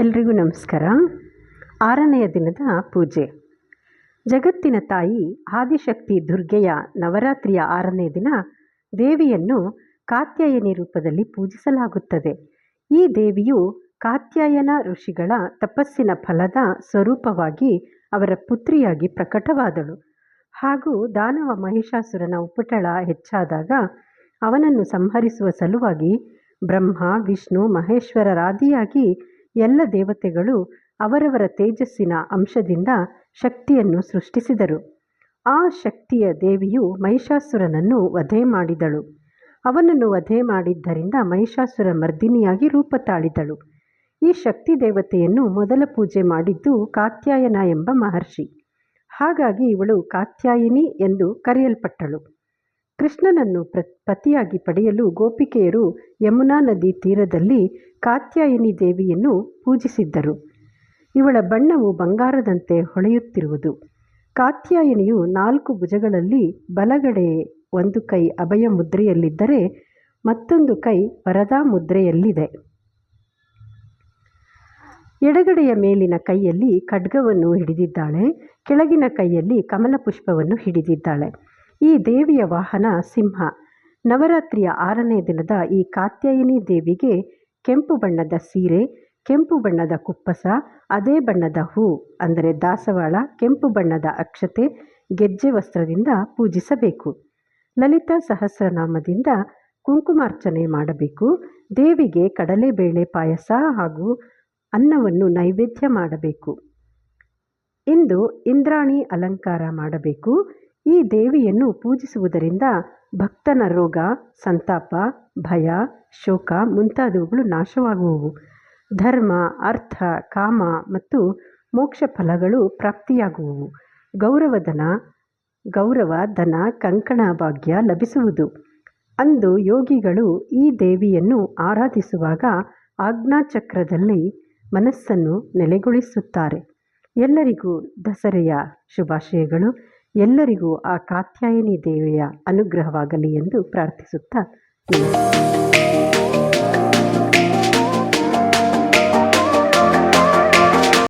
ಎಲ್ರಿಗೂ ನಮಸ್ಕಾರ. ಆರನೆಯ ದಿನದ ಪೂಜೆ. ಜಗತ್ತಿನ ತಾಯಿ ಆದಿಶಕ್ತಿ ದುರ್ಗೆಯ ನವರಾತ್ರಿಯ ಆರನೇ ದಿನ ದೇವಿಯನ್ನು ಕಾತ್ಯಾಯನಿ ರೂಪದಲ್ಲಿ ಪೂಜಿಸಲಾಗುತ್ತದೆ. ಈ ದೇವಿಯು ಕಾತ್ಯಾಯನ ಋಷಿಗಳ ತಪಸ್ಸಿನ ಫಲದ ಸ್ವರೂಪವಾಗಿ ಅವರ ಪುತ್ರಿಯಾಗಿ ಪ್ರಕಟವಾದಳು. ಹಾಗೂ ದಾನವ ಮಹಿಷಾಸುರನ ಉಪಟಳ ಹೆಚ್ಚಾದಾಗ ಅವನನ್ನು ಸಂಹರಿಸುವ ಸಲುವಾಗಿ ಬ್ರಹ್ಮ, ವಿಷ್ಣು ಮಹೇಶ್ವರರಾದಿಯಾಗಿ ಎಲ್ಲ ದೇವತೆಗಳು ಅವರವರ ತೇಜಸ್ಸಿನ ಅಂಶದಿಂದ ಶಕ್ತಿಯನ್ನು ಸೃಷ್ಟಿಸಿದರು. ಆ ಶಕ್ತಿಯ ದೇವಿಯು ಮಹಿಷಾಸುರನನ್ನು ವಧೆ ಮಾಡಿದಳು. ಅವನನ್ನು ವಧೆ ಮಾಡಿದ್ದರಿಂದ ಮಹಿಷಾಸುರ ಮರ್ದಿನಿಯಾಗಿ ರೂಪ ತಾಳಿದಳು. ಈ ಶಕ್ತಿ ದೇವತೆಯನ್ನು ಮೊದಲ ಪೂಜೆ ಮಾಡಿದ್ದು ಕಾತ್ಯಾಯನ ಎಂಬ ಮಹರ್ಷಿ. ಹಾಗಾಗಿ ಇವಳು ಕಾತ್ಯಾಯಿನಿ ಎಂದು ಕರೆಯಲ್ಪಟ್ಟಳು. ಕೃಷ್ಣನನ್ನು ಪ್ರ, ಪತಿಯಾಗಿ ಪಡೆಯಲು ಗೋಪಿಕೆಯರು ಯಮುನಾ ನದಿ ತೀರದಲ್ಲಿ ಕಾತ್ಯಾಯಿನಿ ದೇವಿಯನ್ನು ಪೂಜಿಸಿದ್ದರು. ಇವಳ ಬಣ್ಣವು ಬಂಗಾರದಂತೆ ಹೊಳೆಯುತ್ತಿರುವುದು. ಕಾತ್ಯಾಯಿನಿಯು ನಾಲ್ಕು ಭುಜಗಳಲ್ಲಿ ಬಲಗಡೆ ಒಂದು ಕೈ ಅಭಯ ಮುದ್ರೆಯಲ್ಲಿದ್ದರೆ ಮತ್ತೊಂದು ಕೈ ವರದಾ ಮುದ್ರೆಯಲ್ಲಿದೆ. ಎಡಗಡೆಯ ಮೇಲಿನ ಕೈಯಲ್ಲಿ ಖಡ್ಗವನ್ನು ಹಿಡಿದಿದ್ದಾಳೆ, ಕೆಳಗಿನ ಕೈಯಲ್ಲಿ ಕಮಲ ಪುಷ್ಪವನ್ನು ಹಿಡಿದಿದ್ದಾಳೆ. ಈ ದೇವಿಯ ವಾಹನ ಸಿಂಹ. ನವರಾತ್ರಿಯ ಆರನೇ ದಿನದ ಈ ಕಾತ್ಯಾಯಿನಿ ದೇವಿಗೆ ಕೆಂಪು ಬಣ್ಣದ ಸೀರೆ, ಕೆಂಪು ಬಣ್ಣದ ಕುಪ್ಪಸ, ಅದೇ ಬಣ್ಣದ ಹೂ, ಅಂದರೆ ದಾಸವಾಳ, ಕೆಂಪು ಬಣ್ಣದ ಅಕ್ಷತೆ, ಗೆಜ್ಜೆ ವಸ್ತ್ರದಿಂದ ಪೂಜಿಸಬೇಕು. ಲಲಿತಾ ಸಹಸ್ರನಾಮದಿಂದ ಕುಂಕುಮಾರ್ಚನೆ ಮಾಡಬೇಕು. ದೇವಿಗೆ ಕಡಲೆಬೇಳೆ ಪಾಯಸ ಹಾಗೂ ಅನ್ನವನ್ನು ನೈವೇದ್ಯ ಮಾಡಬೇಕು. ಇಂದು ಇಂದ್ರಾಣಿ ಅಲಂಕಾರ ಮಾಡಬೇಕು. ಈ ದೇವಿಯನ್ನು ಪೂಜಿಸುವುದರಿಂದ ಭಕ್ತನ ರೋಗ, ಸಂತಾಪ, ಭಯ, ಶೋಕ ಮುಂತಾದವುಗಳು ನಾಶವಾಗುವವು. ಧರ್ಮ, ಅರ್ಥ, ಕಾಮ ಮತ್ತು ಮೋಕ್ಷ ಫಲಗಳು ಪ್ರಾಪ್ತಿಯಾಗುವವು. ಗೌರವಧನ ಗೌರವ ಧನ ಕಂಕಣ ಭಾಗ್ಯ ಲಭಿಸುವುದು. ಅಂದು ಯೋಗಿಗಳು ಈ ದೇವಿಯನ್ನು ಆರಾಧಿಸುವಾಗ ಆಜ್ಞಾಚಕ್ರದಲ್ಲಿ ಮನಸ್ಸನ್ನು ನೆಲೆಗೊಳಿಸುತ್ತಾರೆ. ಎಲ್ಲರಿಗೂ ದಸರೆಯ ಶುಭಾಶಯಗಳು. ಎಲ್ಲರಿಗೂ ಆ ಕಾತ್ಯಾಯನಿ ದೇವಿಯ ಅನುಗ್ರಹವಾಗಲಿ ಎಂದು ಪ್ರಾರ್ಥಿಸುತ್ತಾ